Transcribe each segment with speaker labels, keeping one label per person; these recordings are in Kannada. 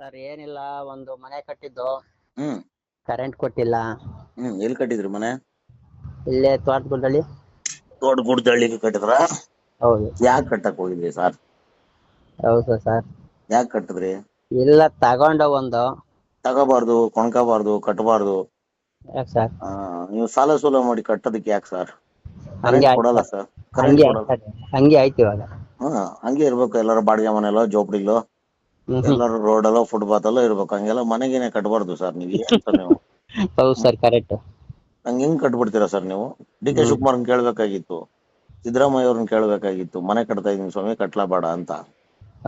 Speaker 1: ಸರ್ ಏನಿಲ್ಲ ಒಂದು ಮನೆ ಕಟ್ಟಿದ್ದು.
Speaker 2: ಹ್ಮ್.
Speaker 1: ಕರೆಂಟ್ ಕೊಟ್ಟಿಲ್ಲ.
Speaker 2: ಹ್ಮ್ ಎಲ್ ಕಟ್ಟಿದ್ರಿ ಮನೆ?
Speaker 1: ಇಲ್ಲೇ ತೋಟಗುಡ್ಡಲ್ಲಿ
Speaker 2: ತೋಟ ಗುಡ್ದಳ್ಳಿ ಕಟ್ಟಿದ್ರ?
Speaker 1: ಹೌದು.
Speaker 2: ಯಾಕ್ ಕಟ್ಟಕ್ ಹೋಗಿದ್ರಿ ಸರ್
Speaker 1: ಹೌದು ಸರ್
Speaker 2: ಯಾಕ್ ಕಟ್ಟಿದ್ರಿ?
Speaker 1: ಇಲ್ಲ ತಗೊಂಡ ಒಂದು.
Speaker 2: ತಗೋಬಾರ್ದು ಕೊಂಡ್ಕೋಬಾರ್ದು ಕಟ್ಟಬಾರ್ದು
Speaker 1: ಯಾಕ್ ಸರ್
Speaker 2: ನೀವು ಸಾಲ ಸೂಲ ಮಾಡಿ ಕಟ್ಟೋದಕ್ಕೆ ಯಾಕೆ ಸರ್
Speaker 1: ಹಂಗೆ ಆಯ್ತು
Speaker 2: ಕೊಡಲ್ಲ
Speaker 1: ಸರ್.
Speaker 2: ಕರೆಂಟ್
Speaker 1: ಹಂಗೆ
Speaker 2: ಕೊಡಲ್ಲ.
Speaker 1: ಆಯ್ತು ಹಂಗೆ ಆಯ್ತು ಇವಾಗ.
Speaker 2: ಹಾ ಹಂಗೆ ಇರ್ಬೇಕು ಎಲ್ಲರೂ ಬಾಡಿಗೆ ಮನೆಯಲ್ಲೋ ಜೋಪಡಿಲೋ.
Speaker 1: ಹ್ಮ್.
Speaker 2: ರೋಡ್ ಅಲ್ಲೋ ಫುಟ್ಪಾತ್ ಅಲ್ಲೋ ಇರ್ಬೇಕು. ಹಂಗೆಲ್ಲ ಮನೆಗೇನೆ ಕಟ್ಟಬಾರ್ದು ಸರ್. ನೀವು ಏನ್ ಸರ್ ನೀವು?
Speaker 1: ಹೌದು ಸರ್ ಕರೆಕ್ಟ್
Speaker 2: ಹಂಗ ಹೆಂಗ್ ಕಟ್ಬಿಡ್ತೀರಾ ಸರ್ ನೀವು? ಡಿ ಕೆ ಶಿವಕುಮಾರ್ ಕೇಳ್ಬೇಕಾಗಿತ್ತು. ಸಿದ್ದರಾಮಯ್ಯ ಅವ್ರನ್ನ ಕೇಳ್ಬೇಕಾಗಿತ್ತು. ಮನೆ ಕಟ್ತಾ ಇದೀನಿ ಸ್ವಾಮಿ ಕಟ್ಲಾ ಬೇಡ ಅಂತ.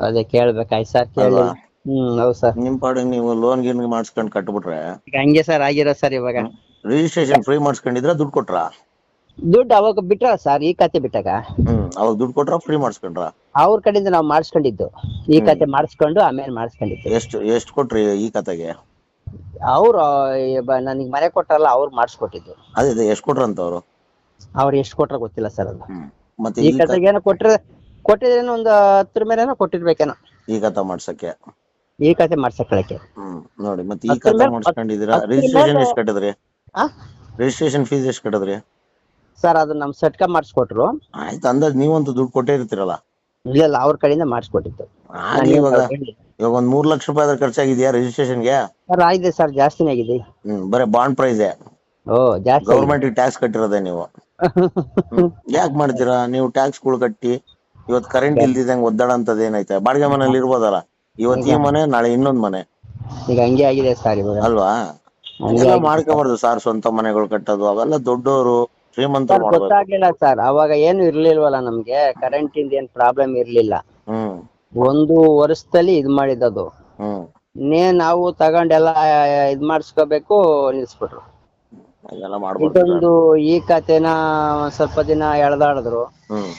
Speaker 1: ಅದೇ ಕೇಳ್ಬೇಕಾಯ್ತು ಸರ್ ಕೇಳಿ.
Speaker 2: ಅಲ್ವಾ?
Speaker 1: ಹ್ಮ್ ಹೌದು ಸರ್.
Speaker 2: ನಿಮ್ ಪಾಡಿಗೆ ನೀವು ಲೋನ್ ಗೀನ್ ಮಾಡ್ಸ್ಕೊಂಡ್ ಕಟ್ಬಿಟ್ರೆ
Speaker 1: ಈಗ ಹಂಗೆ ಸರ್ ಆಗಿರೋ ಸರ್ ಇವಾಗ.
Speaker 2: ರಿಜಿಸ್ಟ್ರೇಷನ್ ಫ್ರೀ ಮಾಡ್ಸ್ಕೊಂಡಿದ್ರೆ ದುಡ್ಡು ಕೊಟ್ರಾ?
Speaker 1: ದುಡ್ಡು ಅವಾಗ ಬಿಟ್ರ ಸರ್ ಈ ಕತೆ ಬಿಟ್ಟಾಗ?
Speaker 2: ಹ್ಮ್ ಅವಾಗ ದುಡ್ಡು ಕೊಟ್ರ ಫ್ರೀ ಮಾಡಿಸ್ಕೊಂಡ್ರ?
Speaker 1: ಅವ್ರ ಕಡೆಯಿಂದ ನಾವು ಮಾಡಿಸ್ಕೊಂಡಿದ್ದು. ಈ ಕತೆ ಮಾಡಿಸ್ಕೊಂಡು ಆಮೇಲೆ ಮಾಡಿಸ್ಕೊಂಡಿದ್ದು.
Speaker 2: ಎಷ್ಟು ಎಷ್ಟು ಕೊಟ್ರಿ ಈ ಕತೆಗೆ
Speaker 1: ಅವ್ರು ನನಗೆ ಮನೆ ಕೊಟ್ರಲ್ಲ ಅವ್ರು ಮಾಡಿಸ್ಕೊಟ್ಟಿದ್ದು.
Speaker 2: ಅದೇ ಅದೇ ಎಷ್ಟು ಕೊಟ್ರಂತ ಅವರು?
Speaker 1: ಅವ್ರು ಎಷ್ಟು ಕೊಟ್ರ ಗೊತ್ತಿಲ್ಲ ಸರ್ ಅದು.
Speaker 2: ಹ್ಮ್ ಮತ್ತೆ
Speaker 1: ಈ ಕತೆಗೆ ಏನೋ ಕೊಟ್ರೆ ಕೊಟ್ಟಿದ್ರೇನೋ ಒಂದು ಹತ್ತರ ಮೇಲೇನೋ ಕೊಟ್ಟಿರ್ಬೇಕೇನೋ.
Speaker 2: ಈ ಕತೆ ಮಾಡ್ಸಕ್ಕೆ?
Speaker 1: ಈ ಕತೆ ಮಾಡ್ಸಕ್ಕೆ
Speaker 2: ಹ್ಮ್ ನೋಡಿ ಮತ್ತೆ ಈ ಕತೆ
Speaker 1: ಮೇಲೆ- ಹತ್ತರ
Speaker 2: ರಿಜಿಸ್ಟ್ರೇಷನ್ ಎಷ್ಟು ಕಟ್ಟಿದ್ರಿ?
Speaker 1: ಆ?
Speaker 2: ರಿಜಿಸ್ಟ್ರೇಷನ್ ಫೀಸ್ ಎಷ್ಟು ಕಟ್ಟಿದ್ರಿ?
Speaker 1: ಸರ್ ಅದು ನಮ್ ಸಟ್ಕ ಮಾಡಿಸ್ಕೊಟ್ರು.
Speaker 2: ಆಯ್ತು ಅಂದಾಜ್ ನೀವಂತೂ ದುಡ್ಡು ಕೊಟ್ಟೇ ಇರ್ತೀರಲ್ಲ
Speaker 1: ಇಲ್ಲ ಇಲ್ಲ ಅವ್ರ ಕಡೆಯಿಂದ ಮಾಡಿಸ್ಕೊಟ್ಟಿತ್ತು
Speaker 2: ಆಗ್ಲಿ ಇವಾಗ ಇವಾಗ ಒಂದ್ ಮೂರ್ ಲಕ್ಷ ರೂಪಾಯಿ ಆದ್ರೆ ಖರ್ಚಾಗಿದ್ಯಾ ರಿಜಿಸ್ಟ್ರೇಷನ್ಗೆ
Speaker 1: ಸರ್ ಆಗಿದೆ ಸರ್ ಜಾಸ್ತಿನೇ ಆಗಿದೆ.
Speaker 2: ಹ್ಮ್ ಬರೀ ಬಾಂಡ್ ಪ್ರೈಸ್
Speaker 1: ಓ ಜಾಸ್ತಿ
Speaker 2: ಗೌರ್ಮೆಂಟ್ ಟ್ಯಾಕ್ಸ್ ಕಟ್ಟಿರೋದೇ ನೀವು. ಯಾಕೆ ಮಾಡ್ತೀರಾ? ನೀವು ಟ್ಯಾಕ್ಸ್ಗಳು ಕಟ್ಟಿ ಇವತ್ ಕರೆಂಟ್ ಇಲ್ದಿದಂಗ್ ಒದ್ದಾಡಂತದ್ ಏನೈತೆ ಬಾಡಿಗೆ ಮನೇಲಿ ಇರ್ಬೋದಲ್ಲ? ಇವತ್ ಈ ಮನೆ ನಾಳೆ ಇನ್ನೊಂದ್ ಮನೆ.
Speaker 1: ಈಗ ಹಂಗೆ ಆಗಿದೆ ಸರ್ ಇವಾಗ.
Speaker 2: ಅಲ್ವಾ? ಎಲ್ಲ ಮಾಡ್ಕೋಬಾರ್ದು ಸಾರ್ ಸ್ವಂತ ಮನೆಗಳು ಕಟ್ಟೋದು ಅವೆಲ್ಲ ದೊಡ್ಡವರು ಶ್ರೀಮಂತರು
Speaker 1: ಸರ್ ಗೊತ್ತಾಗ್ಲಿಲ್ಲ ಸರ್. ಅವಾಗ ಏನು ಇರ್ಲಿಲ್ವಲ್ಲ ನಮ್ಗೆ. ಕರೆಂಟ್ ಇಂದ ಏನ್ ಪ್ರಾಬ್ಲಮ್ ಇರ್ಲಿಲ್ಲ.
Speaker 2: ಹ್ಮ್.
Speaker 1: ಒಂದು ವರ್ಷದಲ್ಲಿ ಇದ್ ಮಾಡಿದ್ದು
Speaker 2: ಹ್ಮ್.
Speaker 1: ನೇ ನಾವು ತಗೊಂಡೆಲ್ಲ ಇದ್ ಮಾಡಿಸ್ಕೋಬೇಕು ನಿಲ್ಸ್ಬಿಟ್ರು. ಇದೊಂದು ಈ ಕತೆನ ಒಂದ್ ಸ್ವಲ್ಪ ದಿನ ಎಳ್ದಾಡಿದ್ರು.
Speaker 2: ಹ್ಮ್.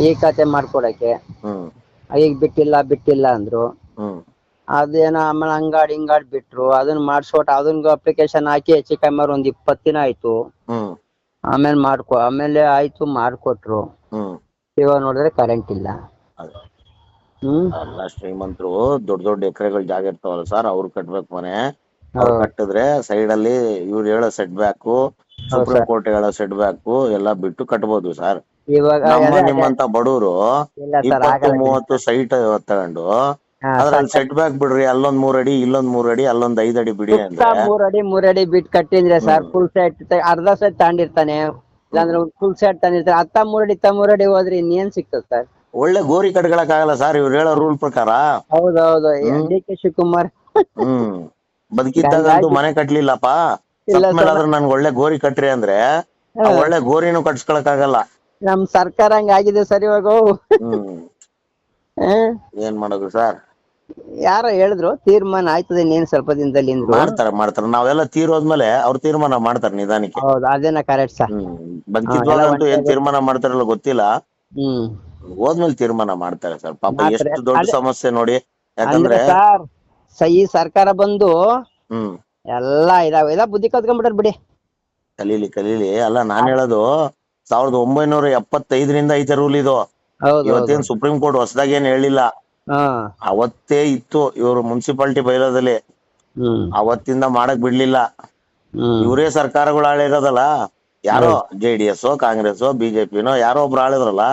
Speaker 1: ಈ ಕತೆ ಮಾಡ್ಕೊಡಕ್ಕೆ.
Speaker 2: ಹ್ಮ್.
Speaker 1: ಈಗ ಬಿಟ್ಟಿಲ್ಲ ಬಿಟ್ಟಿಲ್ಲ ಅಂದ್ರು.
Speaker 2: ಅದೇನ
Speaker 1: ಅದೇನೋ ಆಮೇಲೆ ಹಂಗಾಡ್ ಹಿಂಗಾಡ್ ಬಿಟ್ರು. ಅದನ್ನ ಮಾಡ್ಸ್ಕೊಟ್ಟು ಅದನ್ನ ಅಪ್ಲಿಕೇಶನ್ ಹಾಕಿ ಹೆಚ್ಚು ಕಮ್ಮಿ ಒಂದ್ ಇಪ್ಪತ್ ದಿನ ಆಯ್ತು.
Speaker 2: ಹ್ಮ್.
Speaker 1: ಆಮೇಲೆ ಮಾಡ್ಕೊ ಆಮೇಲೆ ಆಯ್ತು ಮಾಡ್ಕೊಟ್ರು.
Speaker 2: ಹ್ಮ್.
Speaker 1: ಇವಾಗ ನೋಡಿದ್ರೆ ಕರೆಂಟ್ ಇಲ್ಲ.
Speaker 2: ಅದೇ.
Speaker 1: ಹ್ಮ್.
Speaker 2: ಎಲ್ಲ ಶ್ರೀಮಂತರು ದೊಡ್ಡ ದೊಡ್ಡ ಎಕರೆಗಳು ಜಾಗ ಇರ್ತಾವಲ್ಲ ಸರ್ ಅವ್ರು ಕಟ್ಬೇಕು ಮನೆ. ಅವ್ರು
Speaker 1: ಹೌದು.
Speaker 2: ಕಟ್ಟಿದ್ರೆ ಸೈಡ್ ಅಲ್ಲಿ ಇವ್ರು ಹೇಳೋ set back supreme
Speaker 1: sir.
Speaker 2: Court ಹೇಳೋ ಸೆಟ್ ಬ್ಯಾಕ್ ಎಲ್ಲ ಬಿಟ್ಟು ಕಟ್ಬೋದು ಸರ್.
Speaker 1: ಇವಾಗ
Speaker 2: ನಮ್ಮ
Speaker 1: ಅದೇ-
Speaker 2: ನಿಮ್ಮಂತ ಬಡವರು
Speaker 1: ಇಲ್ಲ ಸರ್
Speaker 2: ಇಪ್ಪತ್ತು
Speaker 1: ಆಗಲ್ಲ
Speaker 2: ಮೂವತ್ತು ಸೈಟ್ ತಗೊಂಡು ಅದ್ರಲ್ಲಿ ಸೆಟ್ ಬ್ಯಾಕ್ ಬಿಡ್ರಿ ಅಲ್ಲೊಂದ್ ಮೂರ್ ಅಡಿ ಇಲ್ಲೊಂದ್ ಮೂರ್ ಅಡಿ ಅಲ್ಲೊಂದ್ ಐದ್ ಅಡಿ ಬಿಡಿ
Speaker 1: ಸುತ್ತ
Speaker 2: ಅಂದ್ರೆ.
Speaker 1: ಮೂರ್ ಅಡಿ ಮೂರ್ ಅಡಿ ಬಿಟ್ ಕಟ್ಟಿದ್ರೆ ಸರ್ ಫುಲ್ ಸೆಟ್ ಅರ್ಧ ಸೆಟ್ ತಾಂಡಿರ್ತಾನೆ ಇಲ್ಲಾಂದ್ರೆ ಫುಲ್ ಸೆಟ್ ತಂದಿರ್ತಾನೆ ಅತ್ತ ಮೂರ್ ಅಡಿ ಇತ್ತ ಮೂರ್ ಅಡಿ ಹೋದ್ರೆ ಇನ್ನೇನ್ ಸಿಗ್ತದೆ ಸರ್?
Speaker 2: ಒಳ್ಳೆ ಗೋರಿ ಕಟ್ಕೊಳಕ್ ಆಗಲ್ಲ ಸರ್ ಇವ್ರು ಹೇಳೋ ರೂಲ್ ಪ್ರಕಾರ.
Speaker 1: ಹೌದೌದು. D K Shivakumar.
Speaker 2: ಹ್ಮ್. ಬದುಕಿದ್ದಾಗಂತೂ ಮನೆ ಕಟ್ಲಿಲ್ಲಪ್ಪ.
Speaker 1: ಇಲ್ಲ
Speaker 2: ಆದ್ರೆ ನನ್ಗೆ ಒಳ್ಳೆ ಗೋರಿ ಕಟ್ರಿ ಅಂದ್ರೆ ಆ ಒಳ್ಳೆ ಗೋರಿನೂ ಕಟ್ಸ್ಕೊಳಕ್ ಆಗಲ್ಲ
Speaker 1: ನಮ್ ಸರ್ಕಾರ ಹಂಗಾಗಿದೆ ಸರ್ ಇವಾಗ.
Speaker 2: ಹ್ಮ್. ಏನ್ ಮಾಡೋದು ಸರ್?
Speaker 1: ಯಾರೋ ಹೇಳಿದ್ರು ತೀರ್ಮಾನ ಆಯ್ತದೆ ನೀನ್ ಸ್ವಲ್ಪ ದಿನದಲ್ಲಿ ಮಾಡ್ತಾರ
Speaker 2: ಮಾಡ್ತಾರ ಮಾಡ್ತಾರೆ. ನಾವೆಲ್ಲ ತೀರೋದ್ಮೇಲೆ ಅವ್ರ ತೀರ್ಮಾನ ಮಾಡ್ತಾರೆ ನಿಧಾನಕ್ಕೆ.
Speaker 1: ಹೌದು ಅದೇನ ಕರೆಕ್ಟ್ ಸರ್
Speaker 2: ಹ್ಮ್ ಬದುಕಿದ್ವಾಗಂತೂ ಏನ್ ತೀರ್ಮಾನ ಮಾಡ್ತಾರಲ್ಲ ಗೊತ್ತಿಲ್ಲ.
Speaker 1: ಹ್ಮ್.
Speaker 2: ಹೋದ್ಮೇಲೆ ತೀರ್ಮಾನ ಮಾಡ್ತಾರೆ ಸರ್. ಪಾಪ
Speaker 1: ಮಾಡ್ತಾರೆ.
Speaker 2: ಎಷ್ಟು ದೊಡ್ಡ
Speaker 1: ಅದೇ-
Speaker 2: ಸಮಸ್ಯೆ ನೋಡಿ.
Speaker 1: ಅಂದ್ರೆ
Speaker 2: ಯಾಕಂದ್ರೆ
Speaker 1: ಸರ್ ಸ- ಈ ಸರ್ಕಾರ ಬಂದು
Speaker 2: ಹ್ಮ್.
Speaker 1: ಎಲ್ಲಾ ಇದಾವ. ಎಲ್ಲ ಬುದ್ಧಿ ಕಲ್ತ್ಕೊಂಡ್ಬಿಟ್ಟಾರ ಬಿಡಿ.
Speaker 2: ಕಲೀಲಿ ಕಲೀಲಿ. ಅಲ್ಲ ನಾನ್ ಹೇಳೋದು ಸಾವಿರದ ಒಂಬೈನೂರ ಎಪ್ಪತ್ತೈದರಿಂದ ಐತೆ ರೂಲ್ ಇದು.
Speaker 1: ಹೌದು
Speaker 2: ಇವತ್ತೇನ್ ಸುಪ್ರೀಂ ಕೋರ್ಟ್ ಹೊಸದಾಗಿ ಏನ್ ಹೇಳಿಲ್ಲ. ಅವತ್ತೇ ಇತ್ತು. ಇವರು ಮುನ್ಸಿಪಾಲಿಟಿ ಬೈಲೋದಲ್ಲಿ ಅವತ್ತಿಂದ ಮಾಡಕ್ ಬಿಡ್ಲಿಲ್ಲ. ಇವರೇ ಸರ್ಕಾರಗಳು ಆಳಿರೋದಲ್ಲ ಯಾರೋ ಜೆ ಡಿ ಎಸ್ ಕಾಂಗ್ರೆಸ್ ಬಿಜೆಪಿನೋ ಯಾರೋ ಒಬ್ರು ಆಳಿದ್ರಲ್ಲ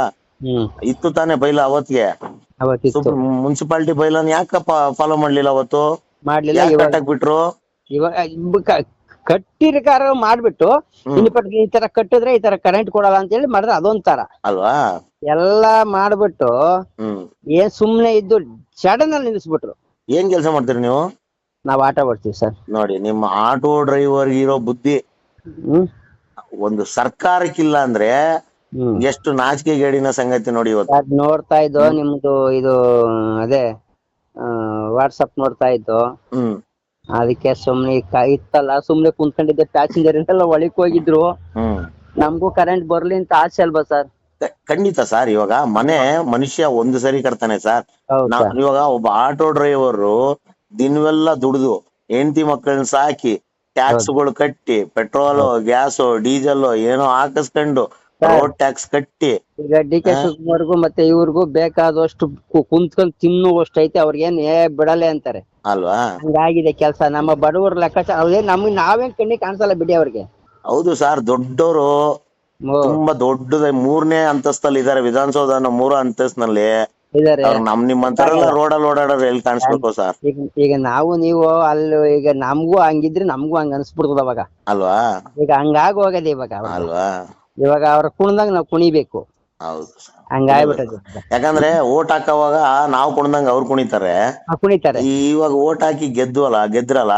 Speaker 2: ಇತ್ತು ತಾನೇ ಬೈಲ ಅವತ್ತಿಗೆ ಮುನ್ಸಿಪಾಲಿಟಿ ಬೈಲನ್ ಯಾಕ ಫಾಲೋ ಮಾಡ್ಲಿಲ್ಲ ಅವತ್ತು?
Speaker 1: ಮಾಡ್ಲಿಲ್ಲ
Speaker 2: ಕಟ್ಟಕ್ ಬಿಟ್ರು?
Speaker 1: ಇವಾಗ ಕಟ್ಟಿರ್ಕಾರ ಮಾಡ್ಬಿಟ್ಟು ಈ ತರ ಕಟ್ಟಿದ್ರೆ ಈ ತರ ಕರೆಂಟ್ ಕೊಡಲ್ಲ ಅಂತ ಹೇಳಿ ಮಾಡಿದ್ರೆ ಅದೊಂದ್ ತರ.
Speaker 2: ಅಲ್ವಾ?
Speaker 1: ಎಲ್ಲಾ ಮಾಡ್ಬಿಟ್ಟು
Speaker 2: ಹ್ಮ್.
Speaker 1: ಏನ್ ಸುಮ್ನೆ ಇದ್ದು ಸಡನ್ ಅಲ್ಲಿ ನಿಲ್ಲಿಸ್ಬಿಟ್ರು.
Speaker 2: ಏನ್ ಕೆಲಸ ಮಾಡ್ತೀರಿ ನೀವು?
Speaker 1: ನಾವ್ ಆಟ ಬರ್ತೀವಿ ಸರ್.
Speaker 2: ನೋಡಿ ನಿಮ್ಮ ಆಟೋ ಡ್ರೈವರ್ ಇರೋ ಬುದ್ಧಿ.
Speaker 1: ಹ್ಮ್.
Speaker 2: ಒಂದು ಸರ್ಕಾರಕ್ಕಿಲ್ಲ ಅಂದ್ರೆ
Speaker 1: ಹ್ಮ್.
Speaker 2: ಎಷ್ಟು ನಾಚಿಕೆ ಗೇಡಿನ ಸಂಗತಿ ನೋಡಿ ಇವತ್ತು.
Speaker 1: ನೋಡ್ತಾ ಇದ್ದು ನಿಮ್ದು ಇದು ಅದೇ ವಾಟ್ಸಪ್ ನೋಡ್ತಾ ಇದ್ದು
Speaker 2: ಹ್ಮ್.
Speaker 1: ಅದಕ್ಕೆ ಸುಮ್ನೆ ಕ- ಇತ್ತಲ್ಲ ಸುಮ್ನೆ ಕುಂತ್ಕೊಂಡಿದ್ದೆ ಪ್ಯಾಸೆಂಜರ್ ಎಲ್ಲ ಒಳಕ್ ಹೋಗಿದ್ರು.
Speaker 2: ಹ್ಮ್.
Speaker 1: ನಮಗೂ ಕರೆಂಟ್ ಬರ್ಲಿ ಅಂತ ಆಸೆ ಅಲ್ವಾ ಸರ್?
Speaker 2: ಖಂಡಿತ ಸರ್ ಇವಾಗ ಮನೆ ಮನುಷ್ಯ ಒಂದು ಸರಿ ಕಟ್ತಾನೆ ಸರ್. ನಾವ್ ಇವಾಗ ಒಬ್ಬ ಆಟೋ ಡ್ರೈವರ್ ದಿನವೆಲ್ಲ ದುಡಿದು ಹೆಂಡತಿ ಮಕ್ಕಳನ್ನ ಸಾಕಿ ಟ್ಯಾಕ್ಸ್ಗಳು ಕಟ್ಟಿ ಪೆಟ್ರೋಲ್ ಗ್ಯಾಸ್ ಡೀಸೆಲ್ ಏನೋ ಹಾಕಿಸ್ಕೊಂಡು ರೋಡ್ ಟ್ಯಾಕ್ಸ್ ಕಟ್ಟಿ
Speaker 1: ಈಗ ಡಿ ಕೆ ಶಿವಕುಮಾರ್ಗೂ ಮತ್ತೆ ಇವ್ರಿಗೂ ಬೇಕಾದಷ್ಟು ಕು- ಕುಂತ್ಕೊಂಡ್ ತಿನ್ನುವಷ್ಟು ಐತೆ ಅವ್ರಿಗೇನ್ ಏ ಬಿಡಲೆ ಅಂತಾರೆ.
Speaker 2: ಅಲ್ವಾ?
Speaker 1: ಹಂಗಾಗಿದೆ ಕೆಲಸ. ನಮ್ಮ ಬಡವರ ಲೆಕ್ಕಾಚಾರ ಅವ್ರೇನ್ ನಮ್ಗೆ ನಾವೇನ್ ಕಣ್ಣಿ ಕಾಣಿಸಲ್ಲ ಬಿಡಿ ಅವ್ರಿಗೆ.
Speaker 2: ಹೌದು ಸರ್ ದೊಡ್ಡವರು ತುಂಬಾ ದೊಡ್ಡದ ಮೂರನೇ ಅಂತಸ್ತಲ್ಲಿ ಇದಾರೆ ವಿಧಾನಸೌಧ ಅನ್ನೋ ಮೂರು ಅಂತಸ್ತಿನಲ್ಲಿ.
Speaker 1: ಇದಾರೆ
Speaker 2: ಅವ್ರು ನಮ್ ನಿಮ್ಮಂತಾರೆಲ್ಲ ರೋಡಲ್ಲಿ ಓಡಾಡೋರು ಎಲ್ಲಿ ಕಾಣಿಸ್ಬೇಕು ಸರ್?
Speaker 1: ಈಗ ಈಗ ನಾವು ನೀವು ಅಲ್ಲಿ ಈಗ ನಮ್ಗೂ ಹಂಗಿದ್ರೆ ನಮ್ಗೂ ಹಂಗ ಅನ್ಸ್ಬಿಡ್ತದ ಅವಾಗ.
Speaker 2: ಅಲ್ವಾ?
Speaker 1: ಈಗ ಹಂಗಾಗಿ ಹೋಗದೆ ಇವಾಗ.
Speaker 2: ಅಲ್ವಾ?
Speaker 1: ಇವಾಗ ಅವ್ರ ಕುಣ್ದಂಗ ನಾವ್ ಕುಣಿಬೇಕು.
Speaker 2: ಹೌದು sir.
Speaker 1: ಹಂಗಾಗ್ಬಿಟ್ಟದೆ.
Speaker 2: ಯಾಕಂದ್ರೆ ಓಟ್ ಹಾಕೋವಾಗ ನಾವು ಕುಣ್ದಂಗ ಅವ್ರು ಕುಣಿತಾರೆ.
Speaker 1: ಕುಣಿತಾರೆ.
Speaker 2: ಇವಾಗ ಓಟ್ ಹಾಕಿ ಗೆದ್ವಲ್ಲ ಗೆದ್ರಲ್ಲ.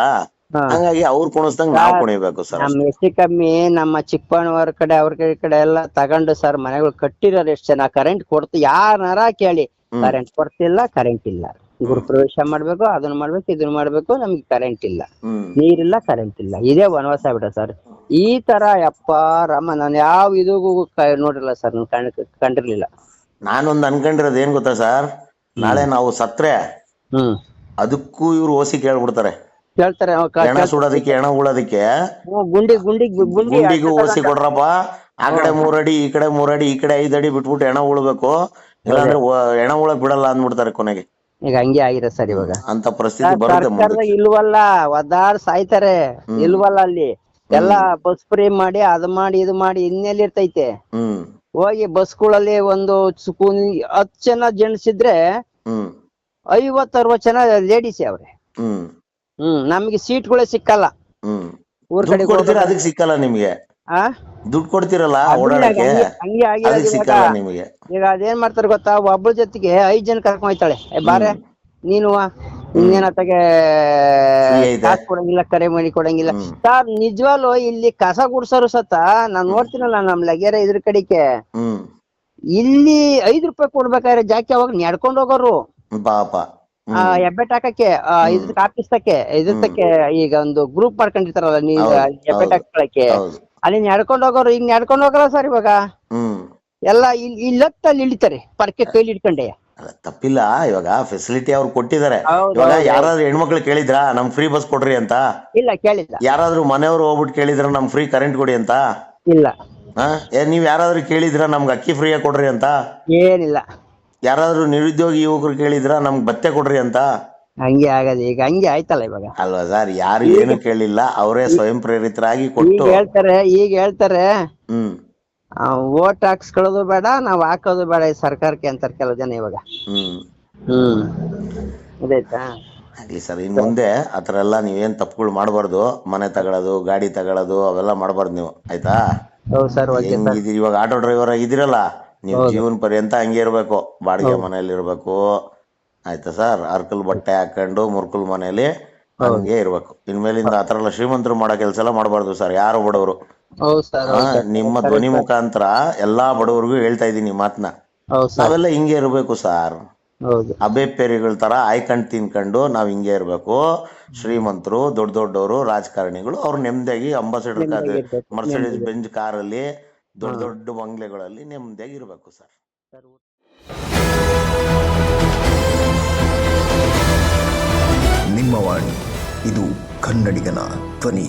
Speaker 2: ಹಂಗಾಗಿ ಅವ್ರು ಕುಣಿಸ್ದಂಗ ನಾವು ಕುಣಿಬೇಕು ಸರ್
Speaker 1: ನಮ್ ಹೆಚ್ಚು ಕಮ್ಮಿ ನಮ್ಮ ಚಿಕ್ಕಪ್ಪನವರ ಕಡೆ ಅವ್ರ ಕಡೆ ಈ ಕಡೆ ಎಲ್ಲ ತಗೊಂಡು ಸರ್ ಮನೆಗಳು ಕಟ್ಟಿರೋರು ಎಷ್ಟ್ ಜನ? ಕರೆಂಟ್ ಕೊಡ್ತು ಯಾರನಾರ ಕೇಳಿ. ಕರೆಂಟ್ ಕೊಡ್ತಿಲ್ಲ ಕರೆಂಟ್ ಇಲ್ಲ. ಗೃಹಪ್ರವೇಶ ಮಾಡ್ಬೇಕು ಅದನ್ನ ಮಾಡ್ಬೇಕು ಇದನ್ನ ಮಾಡ್ಬೇಕು ನಮ್ಗೆ ಕರೆಂಟ್ ಇಲ್ಲ.
Speaker 2: ಹ್ಮ್.
Speaker 1: ನೀರಿಲ್ಲ ಕರೆಂಟ್ ಇಲ್ಲ. ಇದೇ ವನವಾಸ ಬಿಡ ಸರ್. ಈ ತರ ಯಪ್ಪ ರಾಮ ನಾನು ಯಾವ ಇದಿಗೂ ಕ- ನೋಡಿಲ್ಲ ಸರ್ ನಾನು ಕಂಡ್ ಕಂಡಿರ್ಲಿಲ್ಲ.
Speaker 2: ನಾನೊಂದ್ ಅನ್ಕೊಂಡಿರೋದು ಏನ್ ಗೊತ್ತಾ ಸರ್? ನಾಳೆ ನಾವು ಸತ್ರೆ.
Speaker 1: ಹ್ಮ್.
Speaker 2: ಅದಕ್ಕೂ ಇವ್ರು ಓಸಿ ಕೇಳ್ಬಿಡ್ತಾರೆ.
Speaker 1: ಕೇಳ್ತಾರೆ ಎಣ ಕ-
Speaker 2: ಸುಡೋದಕ್ಕೆ ಎಣ ಉಳೋದಕ್ಕೆ.
Speaker 1: ಗುಂಡಿ ಗುಂಡಿ ಗುಂಡಿ
Speaker 2: ಗುಂಡಿಗೂ ಓಸಿ ಕೊಡ್ರಪ್ಪ. ಆ ಕಡೆ ಮೂರಡಿ ಈ ಕಡೆ ಮೂರಡಿ ಈ ಕಡೆ ಐದ್ ಅಡಿ ಬಿಟ್ಬಿಟ್ಟು ಎಣ ಉಳ್ಬೇಕು. ಇಲ್ಲಾಂದ್ರೆ ಹೆಣ ಉಳಕ್ ಬಿಡಲ್ಲ ಅಂದ್ಬಿಡ್ತಾರೆ ಕೊನೆಗೆ.
Speaker 1: ಈಗ ಹಂಗೆ ಆಗಿದೆ ಸರ್ ಇವಾಗ.
Speaker 2: ಅಂತ ಪರಿಸ್ಥಿತಿ ಬರುತ್ತೆ ಮುಂದೆ
Speaker 1: ಸರ್ಕಾರದಾಗ ಇಲ್ವಲ್ಲ ಒದ್ದಾಡ್ ಸಾಯ್ತಾರೆ. ಇಲ್ವಲ್ಲ ಅಲ್ಲಿ. ಎಲ್ಲಾ ಬಸ್ ಫ್ರೀ ಮಾಡಿ ಅದ್ ಮಾಡಿ ಇದು ಮಾಡಿ ಇನ್ನೆಲ್ಲಿ ಇರ್ತೈತೆ?
Speaker 2: ಹ್ಮ್.
Speaker 1: ಹೋಗಿ ಬಸ್ಗಳಲ್ಲಿ ಒಂದು ಸುಕೂನ್ ಹತ್ತು ಜನ ಜೆಂಟ್ಸ್ ಇದ್ರೆ
Speaker 2: ಹ್ಮ್.
Speaker 1: ಐವತ್ ಅರವತ್ ಜನ ಲೇಡೀಸ್ ಅವ್ರೆ.
Speaker 2: ಹ್ಮ್.
Speaker 1: ಹ್ಮ್ ನಮ್ಗೆ ಸೀಟ್ಗಳೇ ಸಿಕ್ಕಲ್ಲ.
Speaker 2: ಹ್ಮ್.
Speaker 1: ಊರ್
Speaker 2: ದುಡ್ಡು
Speaker 1: ಕಡೆ
Speaker 2: ಕೊಡ್ತೀರ ಅದಕ್ಕೆ ಸಿಕ್ಕಲ್ಲ ನಿಮ್ಗೆ?
Speaker 1: ಆ?
Speaker 2: ದುಡ್ಡು ಕೊಡ್ತಿರಲ್ಲ ಓಡಾಡಕ್ಕೆ?
Speaker 1: ಹಂಗೆ- ಹಂಗೆ ಆಗಿರೋದು
Speaker 2: ಅದಕ್ಕೆ
Speaker 1: ಇವಾಗ.
Speaker 2: ಸಿಕ್ಕಲ್ಲ ನಿಮಗೆ.
Speaker 1: ಈಗ ಅದೇನ್ ಮಾಡ್ತಾರೆ ಗೊತ್ತಾ? ಒಬ್ಬಳ ಜೊತೆಗೆ ಐದ್ ಜನ ಕರ್ಕೊಂಡ್ ಹೋಯ್ತಾಳೆ. ಏ ಬಾರೆ ನೀನು ಇನ್ನೇನ
Speaker 2: Free ಐತೆ.
Speaker 1: ಕಾಸು ಕೊಡಂಗಿಲ್ಲ ಕರೆ ಮಾಡಿ ಕೊಡಂಗಿಲ್ಲ.
Speaker 2: ಹ್ಮ್.
Speaker 1: ಸರ್ ನಿಜವಾಗ್ಲು ಇಲ್ಲಿ ಕಸ ಗುಡ್ಸೋರು ಸತ ನಾನ್ ನೋಡ್ತೀನಲ್ಲ ನಮ್ ಲಗೇರ ಇದ್ರ ಕಡೆಗೆ.
Speaker 2: ಹ್ಮ್.
Speaker 1: ಇಲ್ಲಿ ಐದ್ ರೂಪಾಯಿ ಕೊಡ್ಬೇಕಾದ್ರೆ ಜಾಕಿ ಅವಾಗ ನಡ್ಕೊಂಡ್ ಹೋಗೋರು.
Speaker 2: ಪಾಪ.
Speaker 1: ಆ ಹೆಬ್ಬೆಟ್ ಹಾಕಕ್ಕೆ ಆ, ಇದಕ್ ಆಫೀಸ್ ತಕ್ಕೆ ಇದ್ರ ಈಗ ಒಂದು ಗ್ರೂಪ್ ಮಾಡ್ಕೊಂಡಿರ್ತಾರಲ್ಲ ನೀವು
Speaker 2: ಎಬ್ಬೆಟ್.
Speaker 1: ಹಾಕೊಳಕ್ಕೆ ಅಲ್ಲಿ ನಡ್ಕೊಂಡು ಹೋಗೋರು ಈಗ ನಡ್ಕೊಂಡು ಹೋಗಲ್ಲ ಸರ್ ಇವಾಗ? ಎಲ್ಲ ಇಲ್ಲತ್ತ ಅಲ್ಲಿ ಇಳಿತಾರೆ ಪರ್ಕೆ ಕೈಲಿ ಇಟ್ಕೊಂಡೆ
Speaker 2: ತಪ್ಪಿಲ್ಲ ಇವಾಗ ಫೆಸಿಲಿಟಿ ಅವ್ರು ಕೊಟ್ಟಿದ್ದಾರೆ. ಇವಾಗ. ಯಾರಾದ್ರೂ ಹೆಣ್ಮಕ್ಳು ಕೇಳಿದ್ರಾ ನಮ್ ಫ್ರೀ ಬಸ್ ಕೊಡ್ರಿ ಅಂತ?
Speaker 1: ಇಲ್ಲ ಕೇಳಿಲ್ಲ.
Speaker 2: ಯಾರಾದ್ರೂ ಮನೆಯವ್ರು ಹೋಗ್ಬಿಟ್ಟು ಕೇಳಿದ್ರ ನಮ್ ಫ್ರೀ ಕರೆಂಟ್ ಕೊಡಿ ಅಂತ?
Speaker 1: ಇಲ್ಲ.
Speaker 2: ಹಾ ನೀವ್ ಯಾರಾದ್ರೂ ಕೇಳಿದ್ರ ನಮ್ಗೆ ಅಕ್ಕಿ ಫ್ರೀ ಕೊಡ್ರಿ ಅಂತ?
Speaker 1: ಏನಿಲ್ಲ.
Speaker 2: ಯಾರಾದ್ರೂ ನಿರುದ್ಯೋಗಿ ಯುವಕರು ಕೇಳಿದ್ರ ನಮ್ಗೆ ಭತ್ತೆ ಕೊಡ್ರಿ ಅಂತ?
Speaker 1: ಹಂಗೆ ಆಗದ ಈಗ ಹಂಗೆ ಆಯ್ತಲ್ಲ ಇವಾಗ.
Speaker 2: ಅಲ್ವಾ ಸರ್? ಯಾರು ಏನು ಕೇಳಿಲ್ಲ ಅವರೇ ಸ್ವಯಂ ಪ್ರೇರಿತರಾಗಿ
Speaker 1: ಈಗ
Speaker 2: ಕೊಟ್ಟು
Speaker 1: ಹೇಳ್ತಾರೆ ಈಗ ಹೇಳ್ತಾರೆ
Speaker 2: ಹ್ಮ್.
Speaker 1: ಓಟ್ ಹಾಕ್ಸ್ಕೊಳ್ಳೋದು ಬೇಡ ನಾವ್ ಹಾಕೋದು ಬೇಡ ಈ ಸರ್ಕಾರಕ್ಕೆ ಅಂತಾರೆ ಕೆಲವು ಜನ ಇವಾಗ.
Speaker 2: ಹ್ಮ್.
Speaker 1: ಹ್ಮ್. ಅದಾಯ್ತಾ
Speaker 2: ಆಗ್ಲಿ ಸರ್ ಇನ್ ಮುಂದೆ ಆತರ ಎಲ್ಲ ನೀವೇನ್ ತಪ್ಪುಗಳು ಮಾಡಬಾರ್ದು ಮನೆ ತಗೊಳ್ಳೋದು ಗಾಡಿ ತಗೊಳ್ಳೋದು ಅವೆಲ್ಲ ಮಾಡಬಾರ್ದು ನೀವು ಆಯ್ತಾ?
Speaker 1: ಹೌದು ಸರ್ ಓಕೆ ಸರ್.
Speaker 2: ಇವಾಗ ಆಟೋ ಡ್ರೈವರ್ ಆಗಿದ್ದೀರಲ್ಲ ನೀವು ಜೀವನ ಪರ್ಯಂತ ಹಂಗೆ ಇರಬೇಕು. ಬಾಡಿಗೆ ಮನೇಲಿ ಇರಬೇಕು ಆಯ್ತಾ ಸರ್? ಅರ್ಕಲ್ ಬಟ್ಟೆ ಹಾಕೊಂಡು ಮುರ್ಕಲ್ ಮನೇಲಿ ಹಂಗೆ ಇರ್ಬೇಕು. ಇನ್ಮೇಲಿಂದ ಆತರ ಎಲ್ಲ ಶ್ರೀಮಂತರು ಮಾಡೋ ಕೆಲಸ ಎಲ್ಲ ಮಾಡಬಾರ್ದು ಸರ್. ಯಾರು ಬಡವರು. ನಿಮ್ಮ ಧ್ವನಿ ಮುಖಾಂತರ ಎಲ್ಲಾ ಬಡವರಿಗೂ ಹೇಳ್ತಾ ಇದೀನಿ ಈ ಮಾತನ್ನ ನಾವೆಲ್ಲ ಹಿಂಗೆ ಇರಬೇಕು ಸರ್.
Speaker 1: ಹೌದು.
Speaker 2: ಅಬೇಪೇರಿಗಳ ತರ ಆಯ್ಕಂಡ್ ತಿನ್ಕೊಂಡು ನಾವ್ ಹಿಂಗೆ ಇರ್ಬೇಕು. ಶ್ರೀಮಂತರು ದೊಡ್ಡ ದೊಡ್ಡವರು ರಾಜಕಾರಣಿಗಳು ಅವ್ರು ನೆಮ್ಮದಿಯಾಗಿ ಅಂಬಾಸಿಡರ್ ಮರ್ಸಿಡೀಸ್ ಬೆಂಜ್ ಕಾರಲ್ಲಿ ದೊಡ್ಡ ದೊಡ್ಡ ಬಂಗ್ಲೆಗಳಲ್ಲಿ ನೆಮ್ಮದಿಯಾಗಿ ಇರಬೇಕು ಸರ್.
Speaker 3: ನಿಮ್ಮ ವಾಣಿ ಇದು ಕನ್ನಡಿಗನ ಧ್ವನಿ.